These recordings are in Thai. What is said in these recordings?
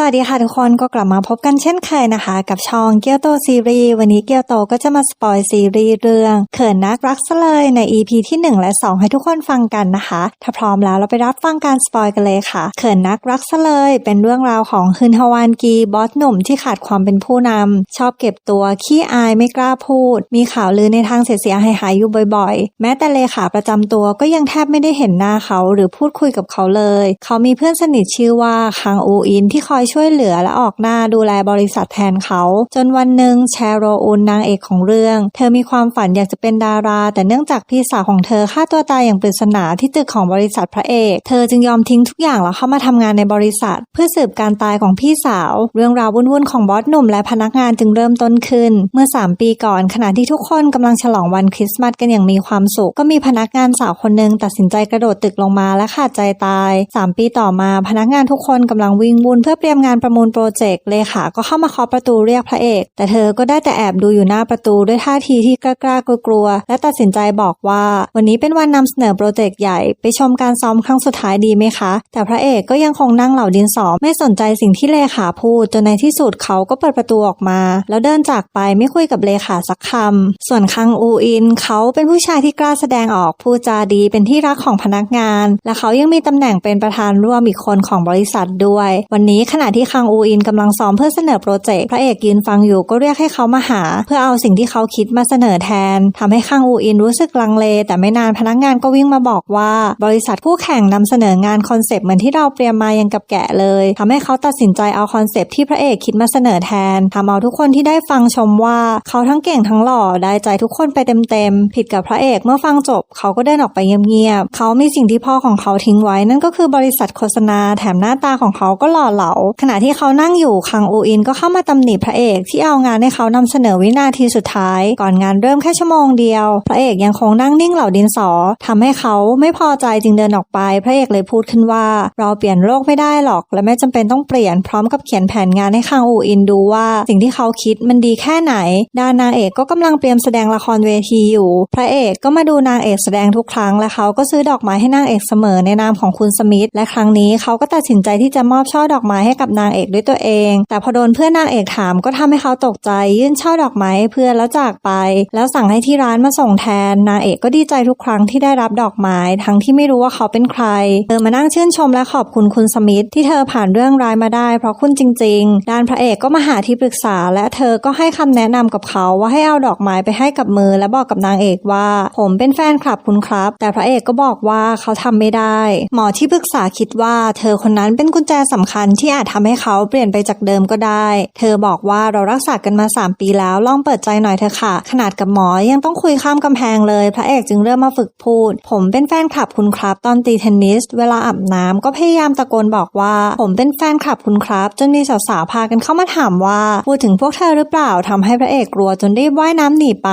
สวัสดีค่ะทุกคนก็กลับมาพบกันเช่นเคยนะคะ กับช่องเกียวโตซีรีส์วันนี้เกียวโตก็จะมาสปอยซีรีส์เรื่องเขินนักรักซะเลยใน EP ที่ 1 และ 2 ให้ทุกคนฟังกันนะคะ ถ้าพร้อมแล้วเราไปรับฟังการสปอยกันเลยค่ะ เขินนักรักซะเลย เป็นเรื่องราวของฮึนฮวานกีบอสหนุ่มที่ขาดความเป็นผู้นำชอบเก็บตัวขี้อายไม่กล้าพูด มีข่าวลือในทางเสียหายหายอยู่บ่อยๆ แม้แต่เลขาประจำตัวก็ยังแทบไม่ได้เห็นหน้าเขาหรือพูดคุยกับเขาเลย เขามีเพื่อนสนิทชื่อว่าคังอูอินที่คอยช่วยเหลือและออกหน้าดูแลบริษัทแทนเขา จนวันหนึ่งแชโรอุนนางเอกของเรื่อง เธอมีความฝันอยากจะเป็นดารา แต่เนื่องจากพี่สาวของเธอฆ่าตัวตายอย่างปริศนาที่ตึกของบริษัทพระเอก เธอจึงยอมทิ้งทุกอย่างแล้วเข้ามาทำงานในบริษัท เพื่อสืบการตายของพี่สาว เรื่องราววุ่นๆของบอสหนุ่มและพนักงานจึงเริ่มต้นขึ้น เมื่อ 3 ปีก่อน ขณะที่ทุกคนกำลังฉลองวันคริสต์มาสกันอย่างมีความสุข ก็มีพนักงานสาวคนหนึ่งตัดสินใจกระโดดตึกลงมาและขาดใจตาย 3 ปีต่อมาพนักงานทุกคนกำลังวิ่งวุ่นเพื่อเตรียมงานประมูลโปรเจกต์เลขาก็เข้ามาเคาะประตูเรียกพระเอก แต่เธอก็ได้แต่แอบดูอยู่หน้าประตูด้วยท่าทีที่กล้ากลัวๆและตัดสินใจบอกว่า วันนี้เป็นวันนำเสนอโปรเจกต์ใหญ่ไปชมการซ้อมครั้งสุดท้ายดีไหมคะ แต่พระเอกก็ยังคงนั่งเหล่าดินสอไม่สนใจสิ่งที่เลขาพูดจนในที่สุดเขาก็เปิดประตูออกมา แล้วเดินจากไปไม่คุยกับเลขาสักคำส่วนคังอูอิน เขาเป็นผู้ชายที่กล้าแสดงออกพูดจาดีเป็นที่รักของพนักงาน และเขายังมีตำแหน่งเป็นประธานร่วมอีกคนของบริษัทด้วย วันนี้ขณะที่คังอูอินกำลังซ้อมเพื่อเสนอโปรเจกต์พระเอกยืนฟังอยู่ก็เรียกให้เขามาหา เพื่อเอาสิ่งที่เขาคิดมาเสนอแทนทำให้คังอูอินรู้สึกลังเล แต่ไม่นานพนักงานก็วิ่งมาบอกว่า บริษัทคู่แข่งนำเสนองานคอนเซปต์เหมือนที่เราเตรียมมายังกับแกะเลยทำให้เขาตัดสินใจเอาคอนเซปต์ที่พระเอกคิดมาเสนอแทนทำเอาทุกคนที่ได้ฟังชมว่าเขาทั้งเก่งทั้งหล่อได้ใจทุกคนไปเต็มๆผิดกับพระเอกเมื่อฟังจบ เขาก็เดินออกไปเงียบๆเขามีสิ่งที่พ่อของเขาทิ้งไว้นั่นก็คือบริษัทโฆษณาแถมหน้าตาของเขาก็หล่อเหลาขณะที่เขานั่งอยู่คังอูอินก็เข้ามาตำหนิพระเอกที่เอางานให้เขานำเสนอวินาทีสุดท้าย ก่อนงานเริ่มแค่ชั่วโมงเดียว พระเอกยังคงนั่งนิ่งเหล่าดินสอทำให้เขาไม่พอใจจึงเดินออกไป พระเอกเลยพูดขึ้นว่า เราเปลี่ยนโลกไม่ได้หรอก และไม่จำเป็นต้องเปลี่ยนพร้อมกับเขียนแผนงานให้คังอูอินดูว่า สิ่งที่เขาคิดมันดีแค่ไหน ด้านนางเอกก็กำลังเตรียมแสดงละครเวทีอยู่ พระเอกก็มาดูนางเอกแสดงทุกครั้งและเขาก็ซื้อดอกไม้ให้นางเอกเสมอในนามของคุณสมิธและครั้งนี้เขาก็ตัดสินใจที่จะมอบช่อดอกไม้ให้กับนางเอกด้วยตัวเอง แต่พอโดนเพื่อนนางเอกถามก็ทำให้เขาตกใจ ยื่นช่อดอกไม้เพื่อนแล้วจากไป แล้วสั่งให้ที่ร้านมาส่งแทน นางเอกก็ดีใจทุกครั้งที่ได้รับดอกไม้ทั้งที่ไม่รู้ว่าเขาเป็นใคร เธอมานั่งชื่นชมและขอบคุณคุณสมิธที่เธอผ่านเรื่องร้ายมาได้ เพราะคุณจริง ๆ ด้านพระเอกก็มาหาที่ปรึกษา และเธอก็ให้คำแนะนำกับเขาว่าให้เอาดอกไม้ไปให้กับมือ และบอกกับนางเอกว่า ผมเป็นแฟนคลับคุณครับ แต่พระเอกก็บอกว่าเขาทำไม่ได้ หมอที่ปรึกษาคิดว่า เธอคนนั้นเป็นกุญแจสำคัญที่อาจทำให้เขาเปลี่ยนไปจากเดิมก็ได้ เธอบอกว่าเรารักษากันมา 3 ปีแล้วลองเปิดใจหน่อยเถอะค่ะ ขนาดกับหมอยังต้องคุยข้ามกำแพงเลย พระเอกจึงเริ่มมาฝึกพูด ผมเป็นแฟนคลับคุณครับ ตอนตีเทนนิส เวลาอาบน้ำก็พยายามตะโกนบอกว่า ผมเป็นแฟนคลับคุณครับ จนมีสาวๆพากันเข้ามาถามว่าพูดถึงพวกเธอหรือเปล่าทำให้พระเอกกลัวจนรีบว่ายน้ำหนีไป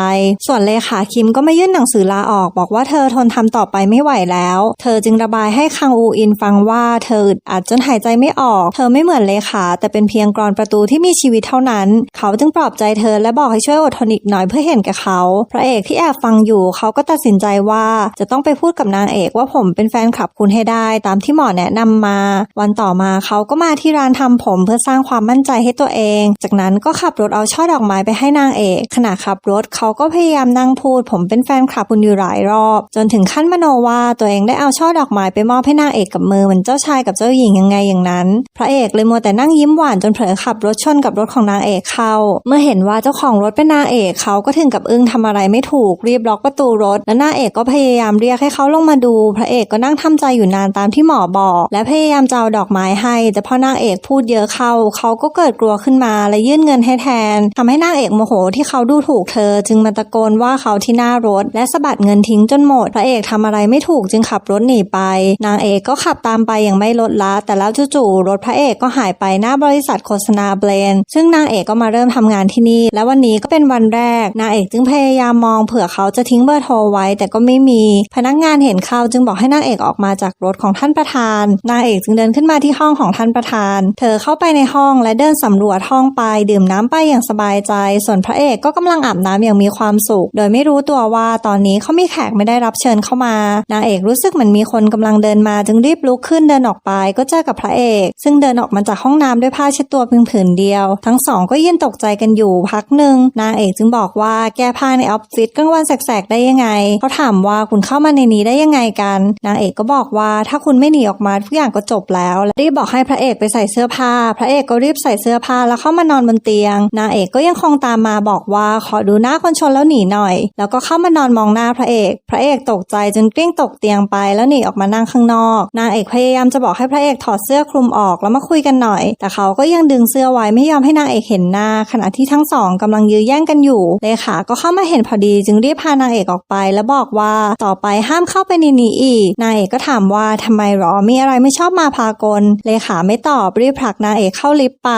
ส่วนเลขาคิมก็ไมายื่นหนังสือลาออก บอกว่าเธอทนทำต่อไปไม่ไหวแล้ว เธอจึงระบายให้คังอูอินฟังว่าเธออึดอัดจนหายใจไม่ออก เธอไม่เหมือนเลขาแต่เป็นเพียงกรอนประตูที่มีชีวิตเท่านั้น เขาจึงปลอบใจเธอและบอกให้ช่วยอดทนอีกหน่อยเพื่อเห็นแก่เขาพระเอกที่แอบฟังอยู่เขาก็ตัดสินใจว่าจะต้องไปพูดกับนางเอกว่าผมเป็นแฟนคลับคุณให้ได้ ตามที่หมอแนะนำมา วันต่อมาเขาก็มาที่ร้านทำผมเพื่อสร้างความมั่นใจให้ตัวเอง จากนั้นก็ขับรถเอาช่อดอกไม้ไปให้นางเอกขณะขับรถเขาก็พยายามนั่งพูด ผมเป็นแฟนคลับคุณอยู่หลายรอบ จนถึงขั้นมโนว่าตัวเองได้เอาช่อดอกไม้ไปมอบให้นางเอกกับมือเหมือนเจ้าชายกับเจ้าหญิงยังไงอย่างนั้น พระเอกเลยมัวแต่นั่งยิ้มหวานจนเผลอขับรถชนกับรถของนางเอกเข้า เมื่อเห็นว่าเจ้าของรถเป็นนางเอกเขาก็ถึงกับอึ้งทำอะไรไม่ถูกรีบล็อกประตูรถ และนางเอกก็พยายามเรียกให้เขาลงมาดู พระเอกก็นั่งทำใจอยู่นานตามที่หมอบอก และพยายามจะเอาดอกไม้ให้ แต่พอนางเอกพูดเยอะเข้า เขาก็เกิดกลัวขึ้นมาและยื่นเงินให้แทนทำให้นางเอกโมโหที่เขาดูถูกเธอ จึงมาตะโกนว่าเขาที่หน้ารถ และสะบัดเงินทิ้งจนหมด พระเอกทำอะไรไม่ถูกจึงขับรถหนีไป นางเอกก็ขับตามไปอย่างไม่ลดละแต่แล้วจู่ๆรถพระเอกก็หายไปหน้าบริษัทโฆษณาเบลน ซึ่งนางเอกก็มาเริ่มทำงานที่นี่ และวันนี้ก็เป็นวันแรก นางเอกจึงพยายามมองเผื่อเขาจะทิ้งเบอร์โทรไว้ แต่ก็ไม่มี พนักงานเห็นเขาจึงบอกให้นางเอกออกมาจากรถของท่านประธาน นางเอกจึงเดินขึ้นมาที่ห้องของท่านประธาน เธอเข้าไปในห้องและเดินสำรวจห้องไป ดื่มน้ำไปอย่างสบายใจ ส่วนพระเอกก็กำลังอาบน้ำอย่างมีความสุข โดยไม่รู้ตัวว่าตอนนี้เขามีแขกไม่ได้รับเชิญเข้ามา นางเอกรู้สึกเหมือนมีคนกำลังเดินมาจึงรีบลุกขึ้นเดินออกไปก็เจอกับพระเอก ซึ่งเดินออกมาจากห้องน้ำด้วยผ้าเช็ดตัวเพียงผืนเดียว ทั้งสองก็ยืนตกใจกันอยู่พักหนึ่งนางเอกจึงบอกว่าแก้ผ้าในออฟฟิศกลางวันแสกๆได้ยังไงเขาถามว่าคุณเข้ามาในนี้ได้ยังไงกัน นางเอกก็บอกว่าถ้าคุณไม่หนีออกมาทุกอย่างก็จบแล้วและรีบบอกให้พระเอกไปใส่เสื้อผ้า พระเอกก็รีบใส่เสื้อผ้าแล้วเข้ามานอนบนเตียง นางเอกก็ยังคงตามมาบอกว่าขอดูหน้าคนชนแล้วหนีหน่อย แล้วก็เข้ามานอนมองหน้าพระเอก พระเอกตกใจจนกลิ้งตกเตียงไปแล้วหนีออกมานั่งข้างนอก นางเอกพยายามจะบอกให้พระเอกถอดเสื้อคลุมออกแล้วมาคุยกันหน่อย แต่เขาก็ยังดึงเสื้อไว้ไม่ยอมให้นางเอกเห็นหน้า ขณะที่ทั้งสองกำลังยื้อแย่งกันอยู่เลขาก็เข้ามาเห็นพอดีจึงรีบพานางเอกออกไป แล้วบอกว่าต่อไปห้ามเข้าไปในนี้อีกนางเอกก็ถามว่าทำไมหรอมีอะไรไม่ชอบมาพากลเลขาไม่ตอบรีบผลักนางเอกเข้าลิฟต์ไป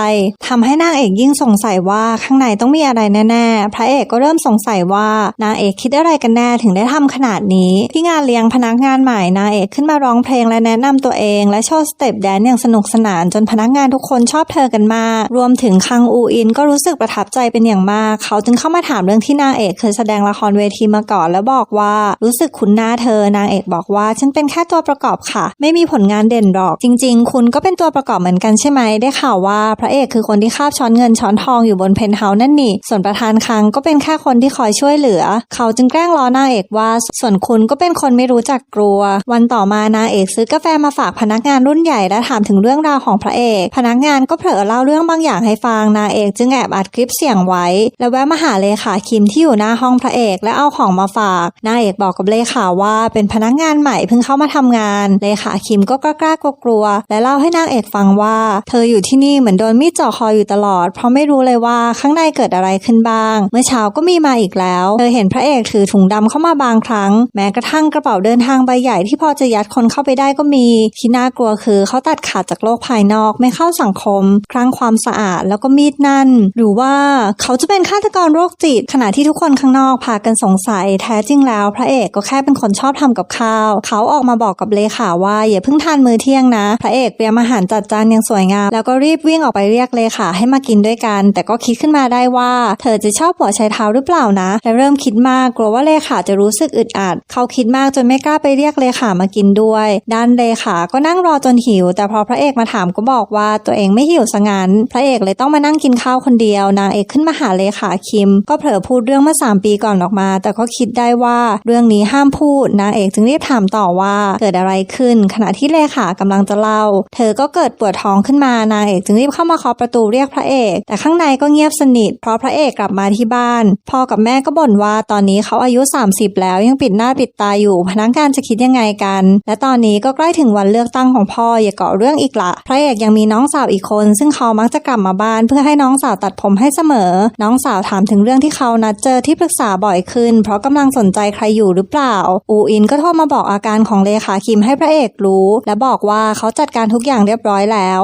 ทำให้นางเอกยิ่งสงสัยว่าข้างในต้องมีอะไรแน่ๆ พระเอกก็เริ่มสงสัยว่านางเอกคิดอะไรกันแน่ถึงได้ทำขนาดนี้ ที่งานเลี้ยงพนักงานใหม่นางเอกขึ้นมาร้องเพลงและแนะนำตัวเอง และโชว์สเต็ปแดนอย่างสนุกสนานจนพนักงานทุกคนชอบเธอกันมาก รวมถึงคังอูอินก็รู้สึกประทับใจเป็นอย่างมาก เขาจึงเข้ามาถามเรื่องที่นางเอกเคยแสดงละครเวทีมาก่อนแล้วบอกว่ารู้สึกคุ้นหน้าเธอนางเอกบอกว่าฉันเป็นแค่ตัวประกอบค่ะ ไม่มีผลงานเด่นหรอก จริง ๆ คุณก็เป็นตัวประกอบเหมือนกันใช่ไหมได้ข่าวว่าพระเอกคือคนที่คาบช้อนเงินช้อนทองอยู่บนเพนท์เฮาส์นั่นนี่ ส่วนประธานคังก็เป็นแค่คนที่คอยช่วยเหลือ เขาจึงแกล้งล้อนางเอกว่า ส่วนคุณก็เป็นคนไม่รู้จักกลัว วันต่อมานางเอกซื้อกาแฟมาฝากพนักงานรุ่นใหญ่และถามถึงเรื่องราวของพระเอกพนักงานก็เผลอเล่าเรื่องบางอย่างให้ฟังนางเอกจึงแอบอัดคลิปเสียงไว้ แล้วแวะมาหาเลขาคิมที่อยู่หน้าห้องพระเอกและเอาของมาฝากนางเอกบอกกับเลขาว่าเป็นพนักงานใหม่เพิ่งเข้ามาทำงาน เลขาคิมก็กล้ากล้ากลัวและเล่าให้นางเอกฟังว่า เธออยู่ที่นี่เหมือนโดนมีดจ่อคออยู่ตลอด เพราะไม่รู้เลยว่าข้างในเกิดอะไรขึ้นบ้าง เมื่อเช้าก็มีมาอีกแล้ว เธอเห็นพระเอกถือถุงดำเข้ามาบางครั้ง แม้กระทั่งกระเป๋าเดินทางใบใหญ่ที่พอจะยัดคนเข้าไปได้ก็มี ที่น่ากลัวคือเขาตัดขาดจากโลกภายนอกไม่เข้าสังคม ครั้งความสะอาดแล้วก็มีดนั่น หรือว่าเขาจะเป็นฆาตกรโรคจิต ขณะที่ทุกคนข้างนอกพากันสงสัยแท้จริงแล้ว พระเอกก็แค่เป็นคนชอบทำกับข้าว เขาออกมาบอกกับเลขาว่าอย่าเพิ่งทานมื้อเที่ยงนะ พระเอกเตรียมอาหารจัดจานอย่างสวยงาม แล้วก็รีบวิ่งออกไปเรียกเลขาให้มากินด้วยกัน แต่ก็คิดขึ้นมาได้ว่า เธอจะชอบหัวใช้เท้าหรือเปล่านะและเริ่มคิดมากกลัวว่าเลขาจะรู้สึกอึดอัด เขาคิดมากจนไม่กล้าไปเรียกเลขามากินด้วย ด้านเลขาก็นั่งรอจนหิว แต่พอพระเอกมาถามก็บอกอกว่าตัวเองไม่หิวซะงั้น พระเอกเลยต้องมานั่งกินข้าวคนเดียวนางเอกขึ้นมาหาเลขาคิม ก็เผลอพูดเรื่องเมื่อ 3 ปีก่อนออกมา แต่ก็คิดได้ว่าเรื่องนี้ห้ามพูดนางเอกจึงรีบถามต่อว่าเกิดอะไรขึ้น ขณะที่เลขากำลังจะเล่า เธอก็เกิดปวดท้องขึ้นมานางเอกจึงรีบเข้ามาเคาะประตูเรียกพระเอก แต่ข้างในก็เงียบสนิท เพราะพระเอกกลับมาที่บ้านพ่อกับแม่ก็บ่นว่าตอนนี้เขาอายุ 30 แล้วยังปิดหน้าปิดตาอยู่ พนักงานจะคิดยังไงกัน และตอนนี้ก็ใกล้ถึงวันเลือกตั้งของพ่ออย่าเกาะเรื่องอีกละพระเอกยังังมีน้องสาวอีกคน ซึ่งเขามักจะกลับมาบ้านเพื่อให้น้องสาวตัดผมให้เสมอ น้องสาวถามถึงเรื่องที่เขานัดเจอที่ปรึกษาบ่อยขึ้น เพราะกำลังสนใจใครอยู่หรือเปล่า อูอินก็โทรมาบอกอาการของเลขาคิมให้พระเอกรู้ และบอกว่าเขาจัดการทุกอย่างเรียบร้อยแล้ว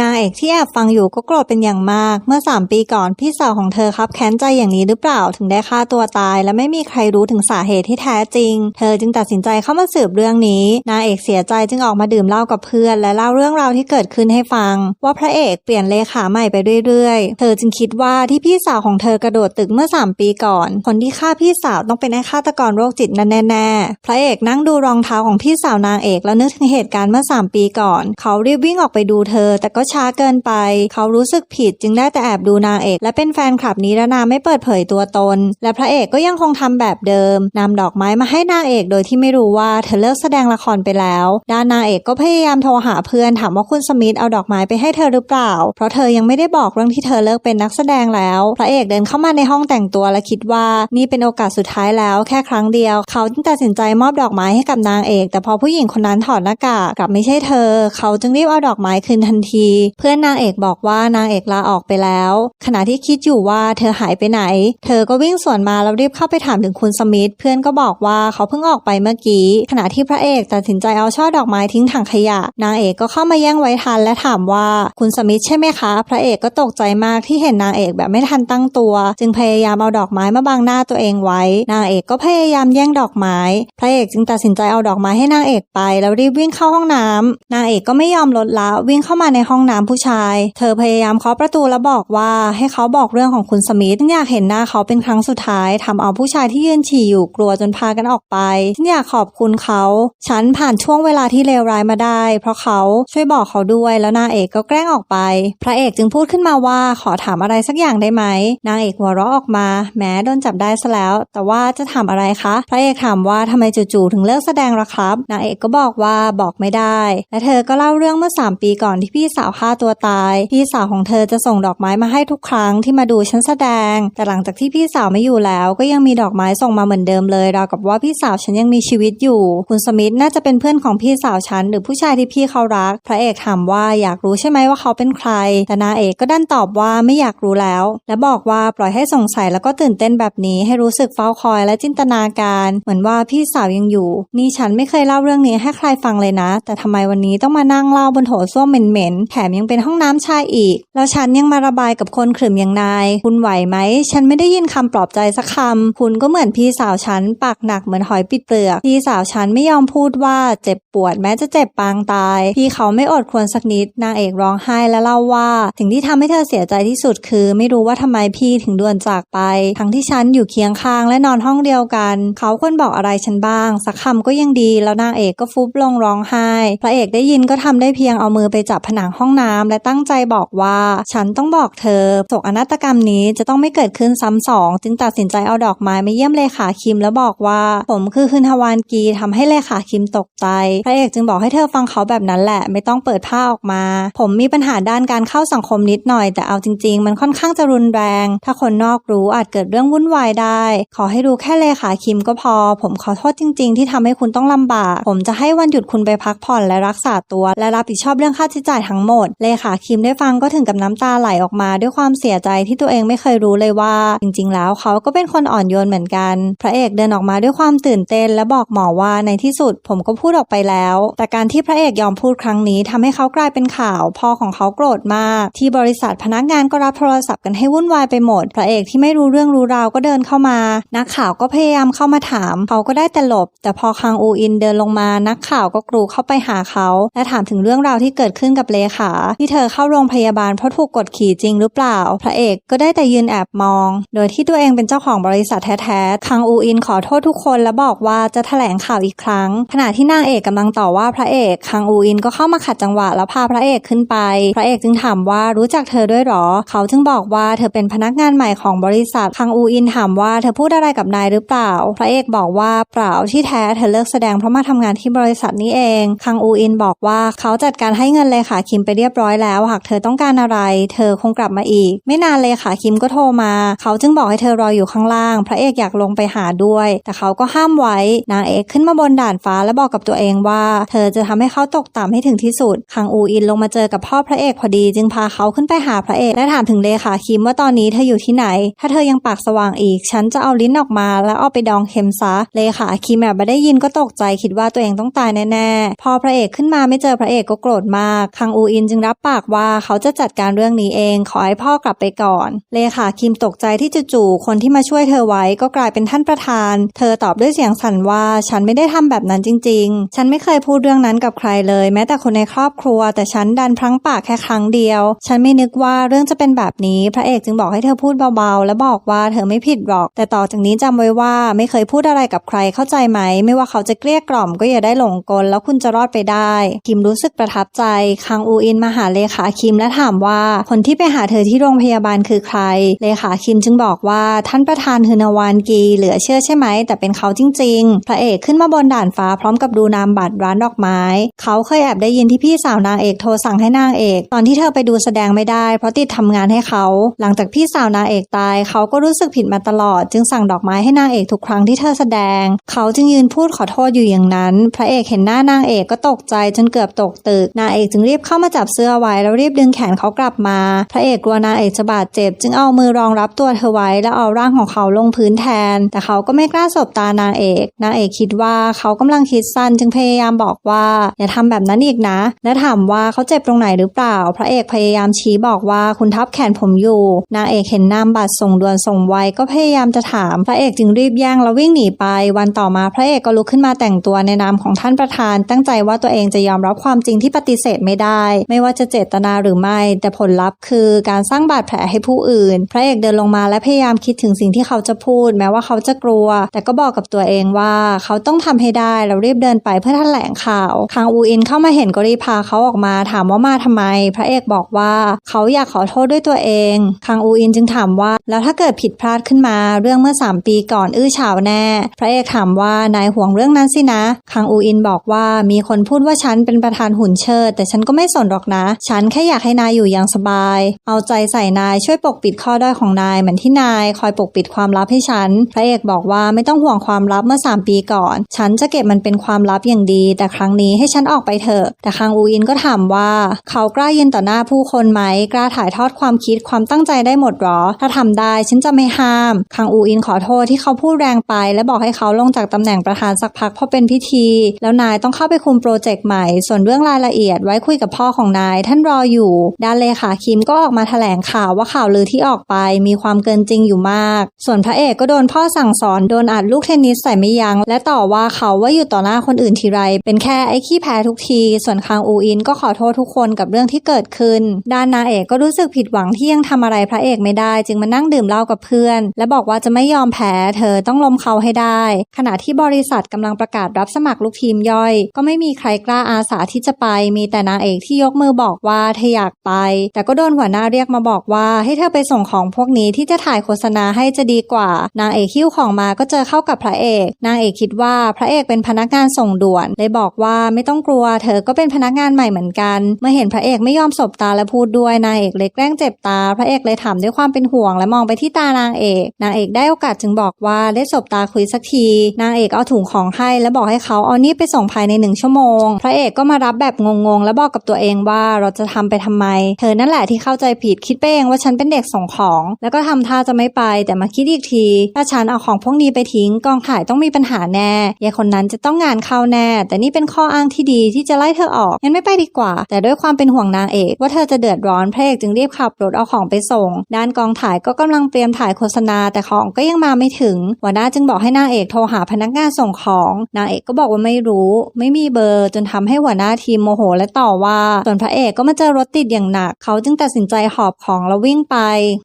นางเอกที่แอบฟังอยู่ก็โกรธเป็นอย่างมาก เมื่อ 3 ปีก่อนพี่สาวของเธอครับแค้นใจอย่างนี้หรือเปล่าถึงได้ฆ่าตัวตาย และไม่มีใครรู้ถึงสาเหตุที่แท้จริง เธอจึงตัดสินใจเข้ามาสืบเรื่องนี้ นางเอกเสียใจจึงออกมาดื่มเหล้ากับเพื่อน และเล่าเรื่องราวที่เกิดขึ้นให้ฟัง ว่าพระเอกเปลี่ยนเลขาใหม่ไปเรื่อยๆ เธอจึงคิดว่าที่พี่สาวของเธอกระโดดตึกเมื่อ 3 ปีก่อน คนที่ฆ่าพี่สาวต้องเป็นไอ้ฆาตกรโรคจิตนั่นแน่ๆพระเอกนั่งดูรองเท้าของพี่สาวนางเอกแล้วนึกถึงเหตุการณ์เมื่อ 3 ปีก่อน เขารีบวิ่งออกไปดูเธอแต่ก็ช้าเกินไป เขารู้สึกผิดจึงได้แต่แอบดูนางเอก และเป็นแฟนคลับนิรนามไม่เปิดเผยตัวตน และพระเอกก็ยังคงทำแบบเดิมนำดอกไม้มาให้นางเอกโดยที่ไม่รู้ว่าเธอเลิกแสดงละครไปแล้ว ด้านนางเอกก็พยายามโทรหาเพื่อนถามว่าคุณสมิธเอาดอกไม้ไปให้เธอหรือเปล่า เพราะเธอยังไม่ได้บอกเรื่องที่เธอเลิกเป็นนักแสดงแล้ว พระเอกเดินเข้ามาในห้องแต่งตัวและคิดว่านี่เป็นโอกาสสุดท้ายแล้วแค่ครั้งเดียว เขาจึงตัดสินใจมอบดอกไม้ให้กับนางเอก แต่พอผู้หญิงคนนั้นถอดหน้ากากกลับไม่ใช่เธอ เขาจึงรีบเอาดอกไม้คืนทันทีเพื่อนนางเอกบอกว่านางเอกลาออกไปแล้ว ขณะที่คิดอยู่ว่าเธอหายไปไหน เธอก็วิ่งสวนมาแล้วรีบเข้าไปถามถึงคุณสมิธเพื่อนก็บอกว่าเขาเพิ่งออกไปเมื่อกี้ ขณะที่พระเอกตัดสินใจเอาช่อดอกไม้ทิ้งถังขยะ นางเอกก็เข้ามาแย่งไว้ทันและถามว่าคุณสมิธใช่ไหมคะ พระเอกก็ตกใจมากที่เห็นนางเอกแบบไม่ทันตั้งตัว จึงพยายามเอาดอกไม้มาบังหน้าตัวเองไว้ นางเอกก็พยายามแย่งดอกไม้ พระเอกจึงตัดสินใจเอาดอกไม้ให้นางเอกไป แล้วรีบวิ่งเข้าห้องน้ำนางเอกก็ไม่ยอมลดละวิ่งเข้ามาในห้ององน้ำผู้ชาย เธอพยายามเคาะประตูแล้วบอกว่าให้เขาบอกเรื่องของคุณสมิธฉันอยากเห็นหน้าเขาเป็นครั้งสุดท้ายทำเอาผู้ชายที่ยืนฉี่อยู่กลัวจนพากันออกไปฉันอยากขอบคุณเขา ฉันผ่านช่วงเวลาที่เลวร้ายมาได้ เพราะเขาช่วยบอกเขาด้วยแล้วนางเอกก็แกล้งออกไป พระเอกจึงพูดขึ้นมาว่าขอถามอะไรสักอย่างได้ไหมนางเอกหัวเราะออกมา แม้โดนจับได้ซะแล้ว แต่ว่าจะถามอะไรคะ พระเอกถามว่าทำไมจู่ๆถึงเลิกแสดงละครับนางเอกก็บอกว่าบอกไม่ได้ และเธอก็เล่าเรื่องเมื่อ 3 ปีก่อนที่พี่สาวฆ่าตัวตาย พี่สาวของเธอจะส่งดอกไม้มาให้ทุกครั้งที่มาดูฉันแสดง แต่หลังจากที่พี่สาวไม่อยู่แล้ว ก็ยังมีดอกไม้ส่งมาเหมือนเดิมเลยราวกับว่าพี่สาวฉันยังมีชีวิตอยู่ คุณสมิธน่าจะเป็นเพื่อนของพี่สาวฉันหรือผู้ชายที่พี่เขารัก พระเอกถามว่าอยากรู้ใช่ไหมว่าเขาเป็นใคร แต่นางเอกก็ดันตอบว่าไม่อยากรู้แล้ว และบอกว่าปล่อยให้สงสัยแล้วก็ตื่นเต้นแบบนี้ให้รู้สึกเฝ้าคอยและจินตนาการ เหมือนว่าพี่สาวยังอยู่ นี่ฉันไม่เคยเล่าเรื่องนี้ให้ใครฟังเลยนะ แต่ทำไมวันนี้ต้องมานั่งเล่าบนโถส้วมเหม็นๆแถมยังเป็นห้องน้ำชายอีก แล้วฉันยังมาระบายกับคนขรึมอย่างนาย คุณไหวไหม ฉันไม่ได้ยินคำปลอบใจสักคำ คุณก็เหมือนพี่สาวฉัน ปากหนักเหมือนหอยปิดเปลือก พี่สาวฉันไม่ยอมพูดว่าเจ็บปวดแม้จะเจ็บปางตาย พี่เขาไม่อดควรสักนิด นางเอกร้องไห้และเล่าว่าสิ่งที่ทำให้เธอเสียใจที่สุดคือ ไม่รู้ว่าทำไมพี่ถึงด่วนจากไป ทั้งที่ฉันอยู่เคียงข้างและนอนห้องเดียวกัน เขาควรบอกอะไรฉันบ้าง สักคำก็ยังดี แล้วนางเอกก็ฟุบลงร้องไห้ พระเอกได้ยินก็ทำได้เพียงเอามือไปจับผนังห้องน้ำและตั้งใจบอกว่า ฉันต้องบอกเธอโศกอนาฏกรรมนี้จะต้องไม่เกิดขึ้นซ้ำสอง จึงตัดสินใจเอาดอกไม้มาเยี่ยมเลขาคิมแล้วบอกว่า ผมคือคืนทวานกีทำให้เลขาคิมตกใจ พระเอกจึงบอกให้เธอฟังเขาแบบนั้นแหละ ไม่ต้องเปิดผ้าออกมา ผมมีปัญหาด้านการเข้าสังคมนิดหน่อย แต่เอาจริง ๆ มันค่อนข้างจะรุนแรง ถ้าคนนอกรู้อาจเกิดเรื่องวุ่นวายได้ ขอให้รู้แค่เลขาคิมก็พอ ผมขอโทษจริง ๆ ที่ทำให้คุณต้องลำบาก ผมจะให้วันหยุดคุณไปพักผ่อนและรักษาตัว และรับผิดชอบเรื่องค่าใช้จ่ายทั้งหมดเลขาคิมได้ฟังก็ถึงกับน้ำตาไหลออกมาด้วยความเสียใจที่ตัวเองไม่เคยรู้เลยว่า จริงๆ แล้วเขาก็เป็นคนอ่อนโยนเหมือนกัน พระเอกเดินออกมาด้วยความตื่นเต้น และบอกหมอว่าในที่สุดผมก็พูดออกไปแล้ว แต่การที่พระเอกยอมพูดครั้งนี้ทำให้เขากลายเป็นข่าว พ่อของเขาโกรธมาก ที่บริษัทพนักงานก็รับโทรศัพท์กันให้วุ่นวายไปหมด พระเอกที่ไม่รู้เรื่องรู้ราวก็เดินเข้ามา นักข่าวก็พยายามเข้ามาถาม เขาก็ได้แต่หลบ แต่พอคังอูอินเดินลงมา นักข่าวก็กรูเข้าไปหาเขา และถามถึงเรื่องราวที่เกิดขึ้นกับเลขาที่เธอเข้าโรงพยาบาลเพราะถูกกดขี่จริงหรือเปล่า พระเอกก็ได้แต่ยืนแอบมอง โดยที่ตัวเองเป็นเจ้าของบริษัทแท้ๆ คังอูอินขอโทษทุกคนและบอกว่าจะแถลงข่าวอีกครั้ง ขณะที่นางเอกกำลังต่อว่าพระเอก คังอูอินก็เข้ามาขัดจังหวะแล้วพาพระเอกขึ้นไป พระเอกจึงถามว่ารู้จักเธอด้วยหรอ เขาจึงบอกว่าเธอเป็นพนักงานใหม่ของบริษัท คังอูอินถามว่าเธอพูดอะไรกับนายหรือเปล่า พระเอกบอกว่าเปล่าที่แท้เธอเลิกแสดงเพราะมาทำงานที่บริษัทนี้เอง คังอูอินบอกว่าเขาจัดการให้เงินเลยขาคิมไปเรียบร้อยแล้ว หากเธอต้องการอะไร เธอคงกลับมาอีก ไม่นานเลขาคิมก็โทรมา เขาจึงบอกให้เธอรออยู่ข้างล่าง พระเอกอยากลงไปหาด้วย แต่เขาก็ห้ามไว้ นางเอกขึ้นมาบนด่านฟ้าและบอกกับตัวเองว่า เธอจะทำให้เขาตกต่ำให้ถึงที่สุด คังอูอินลงมาเจอกับพ่อพระเอกพอดี จึงพาเขาขึ้นไปหาพระเอกและถามถึงเลขาคิมว่าตอนนี้เธออยู่ที่ไหน ถ้าเธอยังปากสว่างอีก ฉันจะเอาลิ้นออกมา แล้วเอาไปดองเค็มซะ เลขาคิมแบบไม่ได้ยินก็ตกใจคิดว่าตัวเองต้องตายแน่ๆ พอพระเอกขึ้นมาไม่เจอพระเอกก็โกรธมาก คังอูอินจึงรับปากว่าเขาจะจัดการเรื่องนี้เองขอให้พ่อกลับไปก่อน เลขาคิมตกใจที่จู่ๆคนที่มาช่วยเธอไว้ก็กลายเป็นท่านประธาน เธอตอบด้วยเสียงสั่นว่าฉันไม่ได้ทำแบบนั้นจริง ๆ ฉันไม่เคยพูดเรื่องนั้นกับใครเลย แม้แต่คนในครอบครัว แต่ฉันดันพลั้งปากแค่ครั้งเดียว ฉันไม่นึกว่าเรื่องจะเป็นแบบนี้ พระเอกจึงบอกให้เธอพูดเบาๆ และบอกว่าเธอไม่ผิดหรอก แต่ต่อจากนี้จำไว้ว่าไม่เคยพูดอะไรกับใครเข้าใจไหม ไม่ว่าเขาจะเกลี้ยกล่อมก็อย่าได้หลงกล แล้วคุณจะรอดไปได้ คิมรู้สึกประทับใจคังอูอินมาหาเลขาคิมและถามว่าคนที่ไปหาเธอที่โรงพยาบาลคือใคร เลขาคิมจึงบอกว่าท่านประธานฮืนาวานกีเหลือเชื่อใช่ไหม แต่เป็นเขาจริง ๆ พระเอกขึ้นมาบนด่านฟ้าพร้อมกับดูนามบัตรร้านดอกไม้ เขาเคยแอบได้ยินที่พี่สาวนางเอกโทรสั่งให้นางเอก ตอนที่เธอไปดูแสดงไม่ได้ เพราะติดทำงานให้เขา หลังจากพี่สาวนางเอกตาย เขาก็รู้สึกผิดมาตลอด จึงสั่งดอกไม้ให้นางเอกทุกครั้งที่เธอแสดง เขาจึงยืนพูดขอโทษอยู่อย่างนั้น พระเอกเห็นหน้านางเอกก็ตกใจจนเกือบตกตึกนางเอกจึงรีบเข้ามาจับับเสื้อไว้แล้วรีบดึงแขนเขากลับมา พระเอกกลัวนางเอกจะบาดเจ็บ จึงเอามือรองรับตัวเธอไว้แล้วเอาร่างของเขาลงพื้นแทน แต่เขาก็ไม่กล้าสบตานางเอกนางเอกคิดว่าเขากำลังคิดสั้นจึงพยายามบอกว่า อย่าทำแบบนั้นอีกนะ และถามว่าเขาเจ็บตรงไหนหรือเปล่า พระเอกพยายามชี้บอกว่าคุณทับแขนผมอยู่ นางเอกเห็นนามบัตรส่งด่วนส่งไวก็พยายามจะถาม พระเอกจึงรีบแย่งแล้ววิ่งหนีไป วันต่อมาพระเอกก็ลุกขึ้นมาแต่งตัวในนามของท่านประธาน ตั้งใจว่าตัวเองจะยอมรับความจริงที่ปฏิเสธไม่ได้ไม่ว่าจะเจตนาหรือไม่ แต่ผลลัพธ์คือการสร้างบาดแผลให้ผู้อื่น พระเอกเดินลงมาและพยายามคิดถึงสิ่งที่เขาจะพูด แม้ว่าเขาจะกลัว แต่ก็บอกกับตัวเองว่าเขาต้องทำให้ได้แล้วรีบเดินไปเพื่อแถลงข่าว คางอูอินเข้ามาเห็นก็รีบพาเขาออกมาถามว่ามาทำไม พระเอกบอกว่าเขาอยากขอโทษด้วยตัวเอง คางอูอินจึงถามว่า แล้วถ้าเกิดผิดพลาดขึ้นมาเรื่องเมื่อ 3 ปีก่อนอื้อฉาวแน่ พระเอกถามว่านายห่วงเรื่องนั้นสินะ คางอูอินบอกว่ามีคนพูดว่าฉันเป็นประธานหุ่นเชิด แต่ฉันก็ไม่สนหรอกนะ ฉันแค่อยากให้นายอยู่อย่างสบาย เอาใจใส่นายช่วยปกปิดข้อด้อยของนายเหมือนที่นายคอยปกปิดความลับให้ฉัน พระเอกบอกว่าไม่ต้องห่วงความลับเมื่อ 3 ปีก่อน ฉันจะเก็บมันเป็นความลับอย่างดี แต่ครั้งนี้ให้ฉันออกไปเถอะ แต่คางอูอินก็ถามว่า เขากล้ายืนต่อหน้าผู้คนไหม กล้าถ่ายทอดความคิดความตั้งใจได้หมดหรอ ถ้าทำได้ฉันจะไม่ห้ามคางอูอินขอโทษที่เขาพูดแรงไป และบอกให้เขาลงจากตำแหน่งประธานสักพักเพราะเป็นพิธี แล้วนายต้องเข้าไปคุมโปรเจกต์ใหม่ ส่วนเรื่องรายละเอียดไว้คุยกับพ่อของนายท่านรออยู่ ด้านเลขาคิมก็ออกมาแถลงข่าวว่าข่าวลือที่ออกไปมีความเกินจริงอยู่มาก ส่วนพระเอกก็โดนพ่อสั่งสอนโดนอัดลูกเทนนิสใส่ไม่ยัง้งและต่อว่าเขาว่าอยู่ต่อหน้าคนอื่นทีไร เป็นแค่ไอ้ขี้แพ้ทุกที ส่วนคางอูอินก็ขอโทษทุกคนกับเรื่องที่เกิดขึ้น ด้านนางเอกก็รู้สึกผิดหวังที่ยังทำอะไรพระเอกไม่ได้ จึงมานั่งดื่มเหล้ากับเพื่อน และบอกว่าจะไม่ยอมแพ้เธอต้องล้มเขาให้ได้ ขณะที่บริษัทกำลังประกาศรับสมัครลูกทีมย่อย ก็ไม่มีใครกล้าอาสาที่จะไป มีแต่นางเอกที่ยกมือบอกว่าเธออยากไป แต่ก็โดนหัวหน้าเรียกมาบอกว่า ให้เธอไปส่งของพวกนี้ที่จะถ่ายโฆษณาให้จะดีกว่า นางเอกคิ้วของมาก็เจอเข้ากับพระเอก นางเอกคิดว่าพระเอกเป็นพนักงานส่งด่วนเลยบอกว่าไม่ต้องกลัว เธอก็เป็นพนักงานใหม่เหมือนกัน เมื่อเห็นพระเอกไม่ยอมสบตาและพูดด้วยนางเอกเลยแกล้งเจ็บตา พระเอกเลยถามด้วยความเป็นห่วงและมองไปที่ตานางเอก นางเอกได้โอกาสจึงบอกว่าได้สบตาคุยสักที นางเอกเอาถุงของให้และบอกให้เขาเอานี่ไปส่งภายในหนึ่งชั่วโมง พระเอกก็มารับแบบงงๆ และบอกกับตัวเองว่าเราจะทำไปทำไม เธอนั่นแหละที่เข้าใจผิดคิดไปเองว่าฉันเป็นเด็กส่งของ แล้วก็ทำท่าจะไม่ไปแต่มาคิดอีกที ถ้าฉันเอาของพวกนี้ไปทิ้งกองถ่ายต้องมีปัญหาแน่ยายคนนั้นจะต้องงานเข้าแน่ แต่นี่เป็นข้ออ้างที่ดีที่จะไล่เธอออกงั้นไม่ไปดีกว่า แต่ด้วยความเป็นห่วงนางเอกว่าเธอจะเดือดร้อนพระเอกจึงรีบขับรถเอาของไปส่ง ด้านกองถ่ายก็กำลังเตรียมถ่ายโฆษณา แต่ของก็ยังมาไม่ถึงหัวหน้าจึงบอกให้นางเอกโทรหาพนักงานส่งของ นางเอกก็บอกว่าไม่รู้ ไม่มีเบอร์จนทำให้หัวหน้าทีมโมโหและต่อว่าส่วนพระเอกก็มาเจอรถติดอย่างหนัก เขาจึงตัดสินใจหอบของแล้ววิ่งไป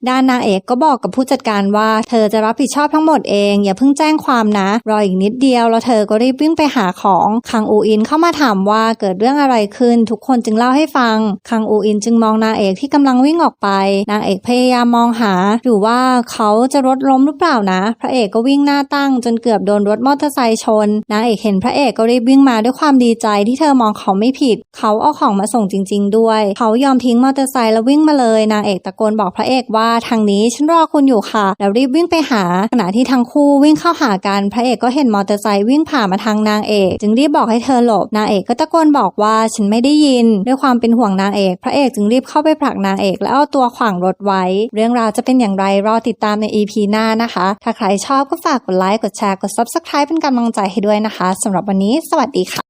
ด้านนางเอกก็บอกกับผู้จัดการว่าเธอจะรับผิดชอบทั้งหมดเอง อย่าเพิ่งแจ้งความนะ รออีกนิดเดียวแล้วเธอก็รีบวิ่งไปหาของคังอูอินเข้ามาถามว่าเกิดเรื่องอะไรขึ้น ทุกคนจึงเล่าให้ฟังคังอูอินจึงมองนางเอกที่กำลังวิ่งออกไป นางเอกพยายามมองหาหรือว่าเขาจะรถล้มหรือเปล่านะ พระเอกก็วิ่งหน้าตั้ง จนเกือบโดนรถมอเตอร์ไซค์ชนนางเอกเห็นพระเอกก็รีบวิ่งมาด้วยความดีใจที่เธอมองเขาไม่ผิด เขาเอาของมาส่งจจริง ๆ ด้วย เขายอมทิ้งมอเตอร์ไซค์แล้ววิ่งมาเลยนางเอกตะโกนบอกพระเอกว่าทางนี้ฉันรอคุณอยู่ค่ะ แล้วรีบวิ่งไปหา ขณะที่ทั้งคู่วิ่งเข้าหากันพระเอกก็เห็นมอเตอร์ไซค์วิ่งผ่านมาทางนางเอก จึงรีบบอกให้เธอหลบนางเอกก็ตะโกนบอกว่าฉันไม่ได้ยิน ด้วยความเป็นห่วงนางเอก พระเอกจึงรีบเข้าไปผลักนางเอก แล้วเอาตัวขวางรถไว้ เรื่องราวจะเป็นอย่างไรรอติดตามใน EP หน้านะคะ ถ้าใครชอบก็ฝากกดไลค์กดแชร์กด Subscribe เป็นกำลังใจให้ด้วยนะคะสำหรับวันนี้ สวัสดีค่ะ